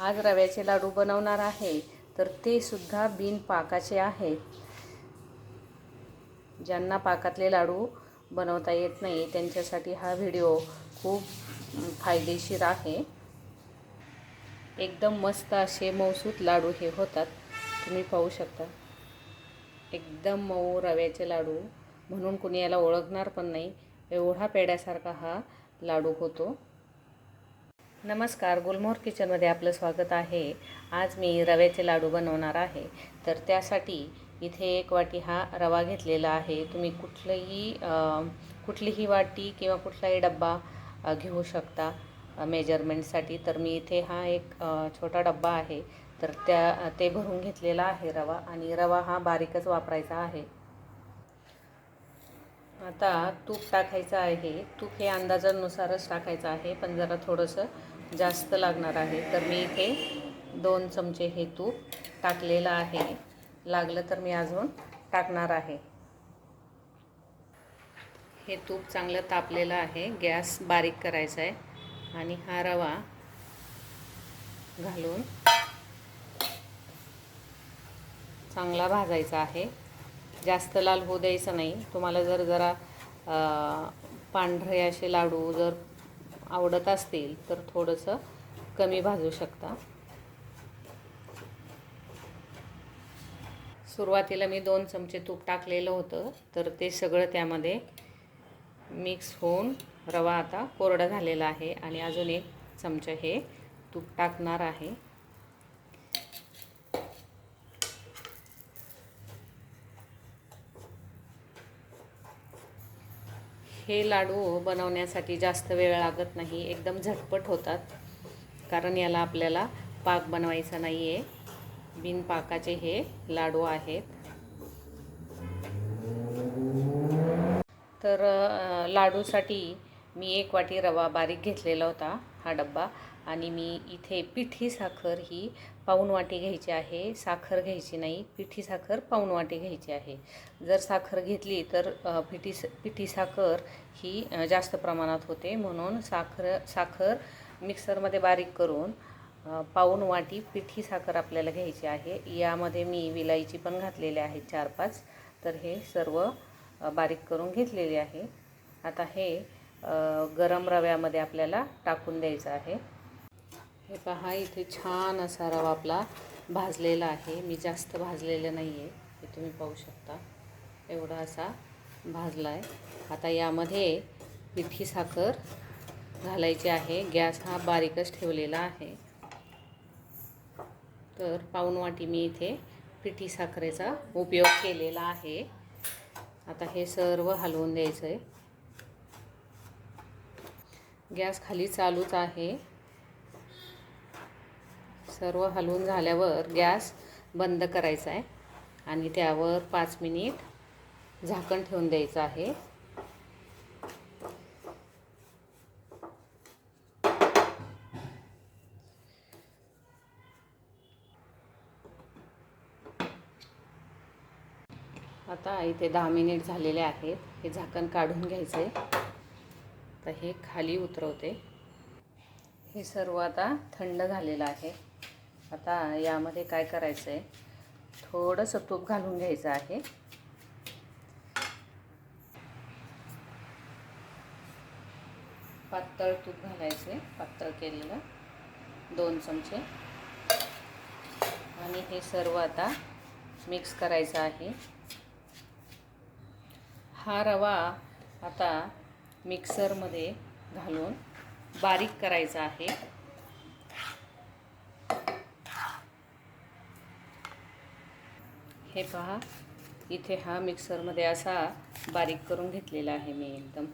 आज रव्याचे लाडू बनवणार आहे. तर ते सुद्धा बिन पाकाचे आहेत ज्यांना पाकातले लाडू बनवता येत नाही त्यांच्यासाठी हा व्हिडिओ खूप फायदेशीर आहे. एकदम मस्त असे मौसूत लाडू हे होतात. तुम्ही पाहू शकता. एकदम मऊ रव्याचे लाडू. म्हणून कुणी याला ओळखणार पण नाही. एवढा पेड्यासारखा हा लाडू होतो. नमस्कार गुलमोहर किचनमध्ये आपलं स्वागत आहे. आज मी रव्याचे लाडू बनवणार आहे. तर त्यासाठी इथे एक वाटी हा रवा घेतलेला आहे. तुम्ही कुठलंही कुठलीही वाटी किंवा कुठलाही डब्बा घेऊ शकता मेजरमेंटसाठी. तर मी इथे हा एक छोटा डब्बा आहे. तर त्या ते भरून घेतलेला आहे रवा आणि रवा हा बारीकच वापरायचा आहे. आता तूप टाकायचं आहे. तूप हे अंदाजानुसारच टाकायचं आहे पण जरा थोडंसं जास्त लागणार आहे. तर मी इथे दोन चमचे हे तूप टाकलेलं आहे. लागलं तर मी अजून टाकणार आहे. हे तूप चांगलं तापलेलं आहे. गॅस बारीक करायचा आहे. आणि हा रवा घालून चांगला भाजायचा आहे. जास्त लाल होऊ द्यायचं नाही. तुम्हाला जर जरा पांढरे असे लाडू जर आवडत असतील तर थोडंसं कमी भाजू शकता. सुरुवातीला मी दोन चमचे तूप टाकलेलं होतं तर ते सगळं त्यामध्ये मिक्स होऊन रवा आता कोरडा झालेला आहे आणि अजून एक चमचा हे तूप टाकणार आहे. हे लाडू बनवण्यासाठी जास्त वेळ लागत नाही एकदम झटपट होतात. कारण याला आपल्याला पाक बनवायचा नाही आहे बिन पाकाचे हे लाडू आहेत. तर लाडूसाठी मी एक वाटी रवा बारीक घेतलेला होता हा डब्बा. आणि मी इथे पिठी साखर ही पाऊण वाटी घ्यायची आहे. साखर घ्यायची नाही पिठी साखर पाऊण वाटी घ्यायची आहे. जर साखर घेतली तर पिठी पिठी साखर ही जास्त प्रमाणात होते. म्हणून साखर साखर मिक्सरमध्ये बारीक करून पाऊन पाऊण वाटी पिठी साखर आपल्याला घ्यायची आहे. यामध्ये मी विलायची पण घातलेली आहे चार पाच तर हे सर्व बारीक करून घेतलेले आहे. आता हे गरम रव्यामध्ये आपल्याला टाकून द्यायचं आहे. हे पहा इथे छान असा रवा आपला भाजलेला आहे. मी जास्त भाजलेलं नाही आहे हे तुम्ही पाहू शकता. एवढा असा भाजला आहे आता यामध्ये पिठी साखर घालायची आहे. गॅस हा बारीकच ठेवलेला आहे. तर पाऊण वाटी मी इथे पिठी साखरेचा उपयोग केलेला आहे. आता हे सर्व हलवून द्यायचं आहे गॅस खाली चालूच आहे. सर्व हलवून झाल्यावर गॅस बंद करायचा आहे. आणि त्यावर पाच मिनिट झाकण ठेवून द्यायचं आहे. आता इथे दहा मिनिट झालेले आहेत. हे झाकण काढून घ्यायचं आता हे खाली उतरवते. हे सर्व आता थंड झालेलं आहे. आता यामध्ये काय करायचं आहे थोडंसं तूप घालून घ्यायचं आहे. पातळ तूप घालायचे पातळ केलेलं. दोन चमचे. आणि हे सर्व आता मिक्स करायचं आहे. हा रवा आता मिक्सरमध्ये घालून बारीक करायचं आहे. हे पहा इथे हा मिक्सरमध्ये असा बारीक करून घेतलेला आहे मी एकदम.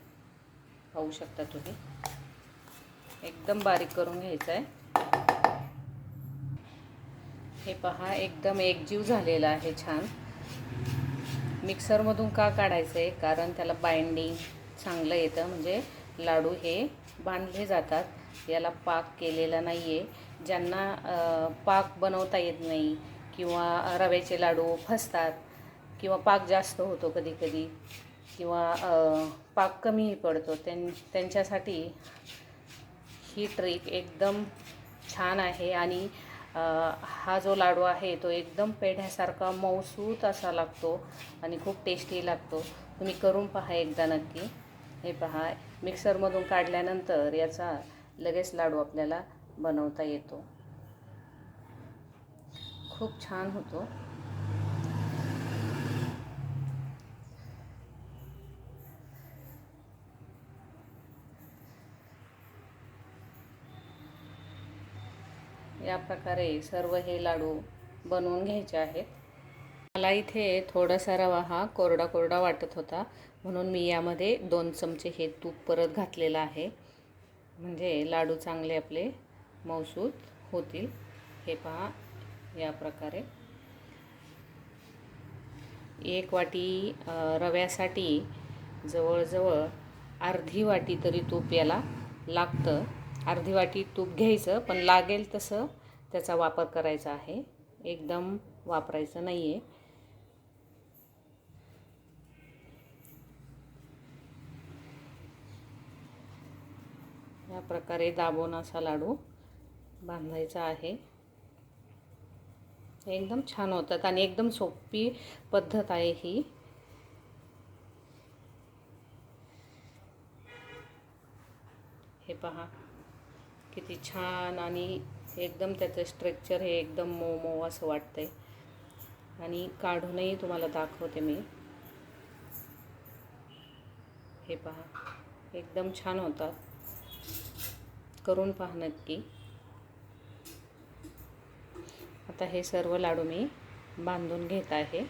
पाहू शकता तुम्ही? एकदम बारीक करून घ्यायचं आहे हे पहा एकदम एकजीव झालेला आहे छान. मिक्सरमधून का काढायचं आहे कारण त्याला बाइंडिंग चांगलं येतं. म्हणजे लाडू हे बांधले जातात. याला पाक केलेला नाही आहे ज्यांना पाक बनवता येत नाही किंवा रव्याचे लाडू फसतात किंवा पाक जास्त होतो कधी कधी किंवा पाक कमीही पडतो त्यां त्यांच्यासाठी ही ट्रिक एकदम छान आहे. आणि हा जो लाडू आहे तो एकदम पेढ्यासारखा मऊसूत असा लागतो आणि खूप टेस्टी लागतो. तुम्ही करून पहा एकदा नक्की. हे पहा मिक्सरमधून काढल्यानंतर याचा लगेच लाडू आपल्याला बनवता येतो. खूप छान होतो. या प्रकारे सर्व हे लाडू बनवून घ्यायचे आहेत. मला इथे थोडासा रवा हा कोरडा कोरडा वाटत होता. म्हणून मी यामध्ये दोन चमचे हे तूप परत घातलेलं आहे. म्हणजे लाडू चांगले आपले मौसूद होतील. हे पहा या प्रकारे. एक वाटी रव्यासाठी जवळजवळ अर्धी वाटी तरी तूप याला लागतं. अर्धी वाटी तूप घ्यायचं पण लागेल तसं त्याचा वापर करायचा आहे. एकदम वापरायचं नाही आहे या प्रकारे दाबून असा लाडू बांधायचा आहे. एकदम छान होतात आणि एकदम सोपी पद्धत आहे ही. हे पहा किती छान आणि एकदम त्याचं स्ट्रक्चर हे एकदम मऊ मऊ असं वाटतंय. आणि काढूनही तुम्हाला दाखवते मी. हे पहा एकदम छान होतात. करून पहा नक्की. आता हे सर्व लाडू मी बांधून घेत आहे.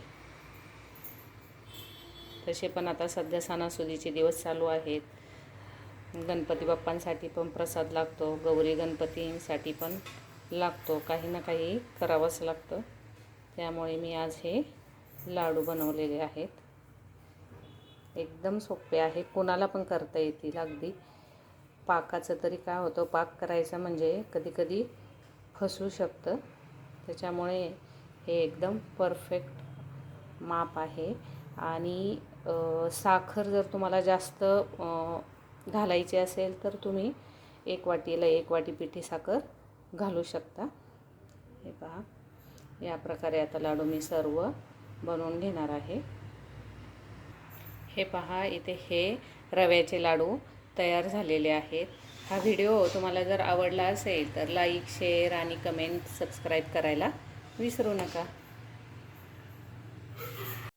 तसे पण आता सध्या सणासुदीचे दिवस चालू आहेत. गणपती बाप्पांसाठी पण प्रसाद लागतो गौरी गणपतींसाठी पण लागतो काही ना काही करावंच लागतं. त्यामुळे मी आज हे लाडू बनवलेले आहेत. एकदम सोपे आहे कोणाला पण करता येतील अगदी. पाकाचं तरी काय होतं पाक करायचं म्हणजे कधीकधी फसू शकतं. त्याच्यामुळे हे एकदम परफेक्ट माप आहे. आणि साखर जर तुम्हाला जास्त घालायची असेल तर तुम्ही एक वाटीला एक वाटी पिठी साखर घालू शकता. हे पहा. या प्रकारे आता लाडू मी सर्व बनवून घेणार आहे. हे पहा इथे हे रव्याचे लाडू तयार झालेले आहेत. हा व्हिडिओ तुम्हाला जर आवडला असेल तर लाईक शेअर आणि कमेंट सबस्क्राईब करायला विसरू नका.